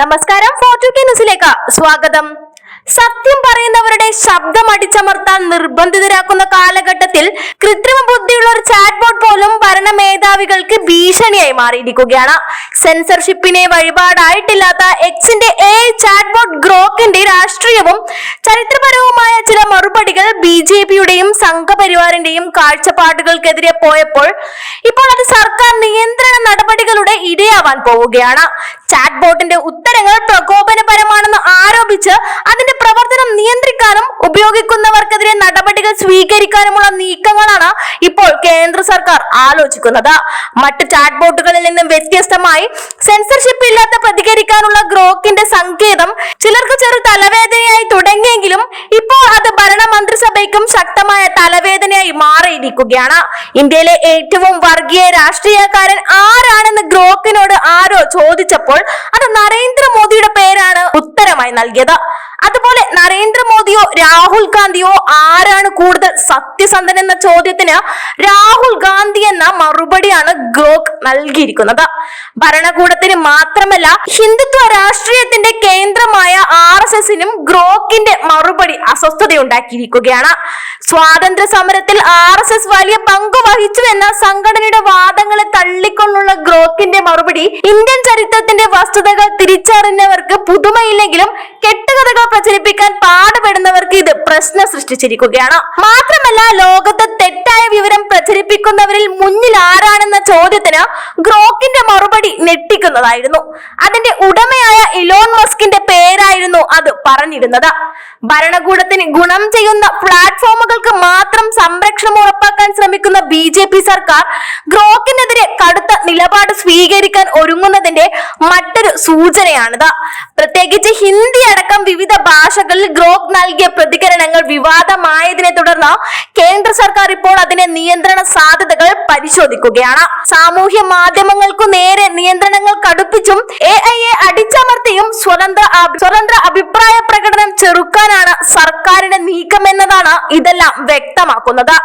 നമസ്കാരം ഫോർട്ടു ന്യൂസിലേക്ക് സ്വാഗതം. സത്യം പറയുന്നവരുടെ ശബ്ദം അടിച്ചമർത്താൻ നിർബന്ധിതരാക്കുന്ന കാലഘട്ടത്തിൽ കൃത്രിമ ബുദ്ധിയുള്ള ഒരു ചാറ്റ് ബോട്ട് പോലും ഭരണ മേധാവികൾക്ക് ഭീഷണിയായി മാറിയിരിക്കുകയാണ്. സെൻസർഷിപ്പിനെ വഴിപാടായിട്ടില്ലാത്ത എക്സിന്റെ എ ചാറ്റ് ബോട്ട് ഗ്രോക്കിന്റെ രാഷ്ട്രീയവും ചരിത്രപരവുമായ ചില മറുപടികൾ ബി ജെ പിയുടെയും സംഘപരിവാറിന്റെയും കാഴ്ചപ്പാടുകൾക്കെതിരെ പോയപ്പോൾ ഇപ്പോൾ അത് സർക്കാർ നിയന്ത്രണ നടപടികളുടെ ഇടയാവാൻ പോവുകയാണ്. ചാറ്റ് ബോട്ടിന്റെ ഉത്തരങ്ങൾ പ്രകോപനപരമാണെന്ന് ആരോപിച്ച് അതിന്റെ പ്രവർത്തനം നിയന്ത്രിക്കാനും ഉപയോഗിക്കുന്നവർക്കെതിരെ നടപടികൾ സ്വീകരിക്കാനുമുള്ള നീക്കങ്ങളാണ് ഇപ്പോൾ കേന്ദ്ര സർക്കാർ ആലോചിക്കുന്നത്. മറ്റ് ചാറ്റ് ബോട്ടുകളിൽ നിന്നും വ്യത്യസ്തമായി സെൻസർഷിപ്പ് ഇല്ലാത്ത പ്രതികരിക്കാനുള്ള ഗ്രോക്കിന്റെ സങ്കേതം ചിലർക്ക് ചെറു തലവേദനയായി തുടങ്ങിയെങ്കിലും ഇപ്പോൾ അത് ഭരണ മന്ത്രിസഭയ്ക്കും ശക്തമായ തലവേദനയായി മാറിയിരിക്കുകയാണ്. ഇന്ത്യയിലെ ഏറ്റവും വർഗീയ രാഷ്ട്രീയക്കാരൻ ആരാണെന്ന് ഗ്രോക്കിനോട് ആരോ ചോദിച്ചപ്പോൾ അത് നരേന്ദ്രമോദിയുടെ പേരാണ് ഉത്തരമായി നൽകിയത്. അതുപോലെ നരേന്ദ്രമോദിയോ രാഹുൽ ഗാന്ധിയോ ആരാണ് കൂടുതൽ സത്യസന്ധൻ എന്ന ചോദ്യത്തിന് രാഹുൽ ഗാന്ധി എന്ന മറുപടിയാണ് ഗ്രോക്ക് നൽകിയിരിക്കുന്നത്. ഭരണകൂടത്തിന് മാത്രമല്ല ഹിന്ദുത്വ രാഷ്ട്രീയത്തിന്റെ ആർ ഗ്രോക്കിന്റെ മറുപടി അസ്വസ്ഥതയുണ്ടാക്കിയിരിക്കുകയാണ്. സ്വാതന്ത്ര്യ സമരത്തിൽ ആർ എസ് എസ് വലിയ പങ്ക് വഹിച്ചു എന്ന സംഘടനയുടെ വാദങ്ങളെ തള്ളിക്കൊണ്ടുള്ള ഗ്രോക്കിന്റെ മറുപടി ഇന്ത്യൻ ചരിത്രത്തിന്റെ വസ്തുതകൾ തിരിച്ചറിഞ്ഞവർക്ക് പുതുമയില്ലെങ്കിലും കെട്ടുകഥകൾ പ്രചരിപ്പിക്കാൻ പാടുപെടുന്നവർക്ക് ഇത് പ്രശ്നം സൃഷ്ടിച്ചിരിക്കുകയാണ്. മാത്രമല്ല ലോകത്ത് തെറ്റായ വിവരം പ്രചരിപ്പിക്കുന്നവരിൽ മുന്നിൽ ആരാണെന്ന ചോദ്യത്തിന് ഗ്രോക്കിന്റെ മറുപടി ഞെട്ടിക്കുന്നതായിരുന്നു. അതിന്റെ ഉടമയായ പറഞ്ഞിരുന്നത്. ഭരണകൂടത്തിന് ഗുണം ചെയ്യുന്ന പ്ലാറ്റ്ഫോമുകൾക്ക് മാത്രം സംരക്ഷണം ഉറപ്പാക്കാൻ ശ്രമിക്കുന്ന ബി ജെ പി സർക്കാർ ഗ്രോക്കിനെതിരെ കടുത്ത നിലപാട് സ്വീകരിക്കാൻ ഒരുങ്ങുന്നതിന്റെ മറ്റൊരു സൂചനയാണിത്. പ്രത്യേകിച്ച് ഹിന്ദി അടക്കം വിവിധ ഭാഷകളിൽ ഗ്രോക്ക് നൽകിയ പ്രതികരണങ്ങൾ വിവാദമായതിനെ തുടർന്ന് കേന്ദ്ര സർക്കാർ ഇപ്പോൾ അതിന്റെ നിയന്ത്രണ സാധ്യതകൾ പരിശോധിക്കുകയാണ്. സാമൂഹ്യ മാധ്യമങ്ങൾക്കു നേരെ നിയന്ത്രണങ്ങൾ കടുപ്പിച്ചും എ ഐ എ അടിച്ചമർത്തിയും സ്വതന്ത്ര സ്വതന്ത്ര അഭിപ്രായ പ്രകടനം ചെറുക്കാനാണ് സർക്കാരിന്റെ നീക്കമെന്നതാണ് ഇതെല്ലാം വ്യക്തമാക്കുന്നത്.